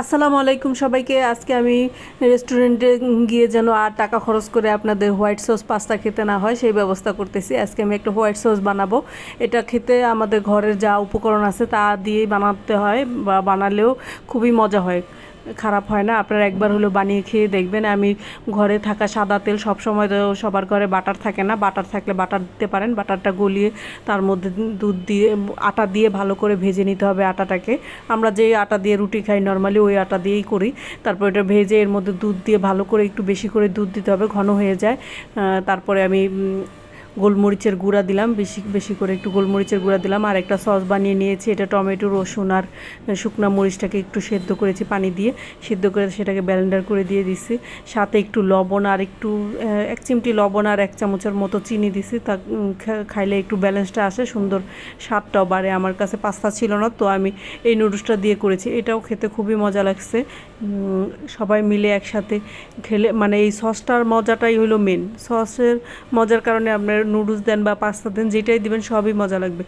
আসসালামু আলাইকুম সবাইকে। আজকে আমি রেস্টুরেন্টে গিয়ে যেন আর টাকা খরচ করে আপনাদের হোয়াইট সস পাস্তা খেতে না হয়, সেই ব্যবস্থা করতেছি। আজকে আমি একটা হোয়াইট সস বানাবো। এটা খেতে আমাদের ঘরের যা উপকরণ আছে, তা দিয়েই বানাতে হয় বা বানালেও খুবই মজা হয়। খারাপ হয় না। আপনারা একবার হলেও বানিয়ে খেয়ে দেখবেন। আমি ঘরে থাকা সাদা তেল সব সময় তো সবার ঘরে বাটার থাকে না। বাটার থাকলে বাটার দিতে পারেন। বাটারটা গলিয়ে তার মধ্যে দুধ দিয়ে, আটা দিয়ে ভালো করে ভেজে নিতে হবে আটাটাকে। আমরা যেই আটা দিয়ে রুটি খাই নর্মালি ওই আটা দিয়েই করি। তারপর এটা ভেজে এর মধ্যে দুধ দিয়ে ভালো করে একটু বেশি করে দুধ দিতে হবে। ঘন হয়ে যায়। তারপরে আমি গোলমরিচের গুঁড়া দিলাম, বেশি বেশি করে একটু গোলমরিচের গুঁড়া দিলাম, আর একটা সস বানিয়ে নিয়েছি, এটা টমেটো, রসুন আর শুকনা মরিচটাকে একটু সেদ্ধ করেছি পানি দিয়ে, সেদ্ধ করে সেটাকে ব্যালেন্ডার করে দিয়ে দিছি, সাথে একটু লবণ আর একটু এক চিমটি লবণ আর এক চামচের মতো চিনি দিছি, তা খাইলে একটু ব্যালেন্সটা আসে, সুন্দর স্বাদটাও বাড়ে, আমার কাছে পাস্তা ছিল না, তো আমি এই নুডলসটা দিয়ে করেছি, এটাও খেতে খুবই মজা লাগছে সবাই মিলে একসাথে খেলে মানে এই সসটার মজাটাই হলো মেন সসের মজার কারণে আপনার নুডলস দেন বা পাস্তা দেন যেটাই দিবেন সবই মজা লাগবে।